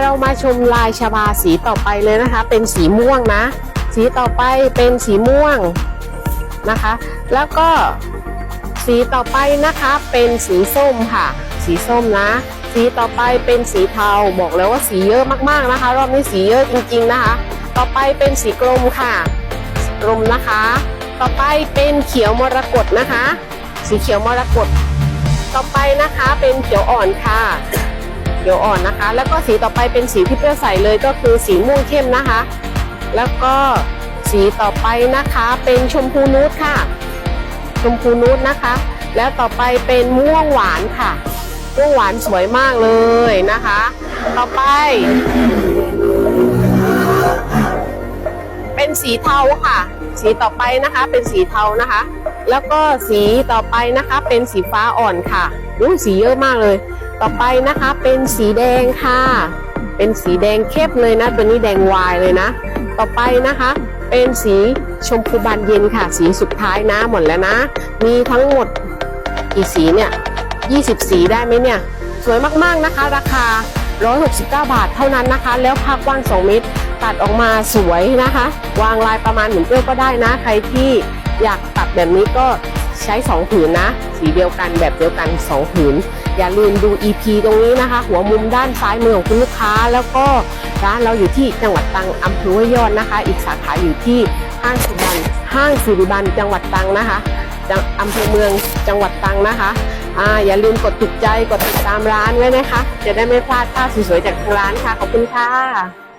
เรามาชมลายชบาสีต่อไปเลยนะคะ เป็นสีม่วงนะ สีต่อไปเป็นสีม่วงนะคะ แล้วก็สีต่อไปนะคะเป็นสีส้มค่ะ สีส้มนะ สีต่อไปเป็นสีเทาบอกแล้วว่าสีเยอะมากๆนะคะ รอบนี้สีเยอะจริง ๆนะคะ ต่อไปเป็นสีกรมค่ะกรมนะคะ ต่อไปเป็นเขียวมรกตนะคะ สีเขียวมรกตต่อไปนะคะเป็นเขียวอ่อนค่ะ เขียวอ่อนนะคะ แล้วก็สีต่อไปเป็นสีที่เปรี้ยวใสเลยก็คือสีม่วงเข้มนะคะ แล้วก็สีต่อไปนะคะเป็นชมพูนูดค่ะ ชมพูนูดนะคะ แล้วต่อไปเป็นม่วงหวานค่ะ ม่วงหวานสวยมากเลยนะคะ ต่อไป เป็นสีเทาค่ะ สีต่อไปนะคะเป็นสีเทานะคะ แล้วก็สีต่อไปนะคะเป็นสีฟ้าอ่อนค่ะอู้สีเยอะมากเลย ต่อไปนะคะเป็นสีแดงค่ะ เป็นสีแดงเข้มเลยนะ ตัวนี้แดงวายเลยนะ ต่อไปนะคะ เป็นสีชมพูบานเย็นค่ะ สีสุดท้ายนะหมดแล้วนะ มีทั้งหมดกี่สีเนี่ย20 สีได้ไหมเนี่ย สวยมากๆนะคะ ราคา 169 บาทเท่านั้นนะคะ แล้วผ้ากว้าง 2 เมตร ตัดออกมาสวยนะคะ วางลายประมาณเหมือนเกลียวก็ได้นะ ใครที่อยากตัดแบบนี้ก็ ใช้ 2 ผืนนะ สีเดียวกันแบบเดียวกัน 2 ผืน อย่าลืมดู EP ตรงนี้นะคะ หัวมุมด้านซ้ายมือของคุณลูกค้า แล้วก็ร้านเราอยู่ที่จังหวัดตรังอำเภอห้วยยอดนะคะ อีกสาขาอยู่ที่ห้างสุบันห้างสุริบันจังหวัดตรังนะคะจังอำเภอเมืองจังหวัดตรังนะคะอ่าอย่าลืมกดถูกใจกดติดตามร้านไว้นะคะ จะได้ไม่พลาดภาพสวยๆจากทางร้านค่ะขอบคุณค่ะ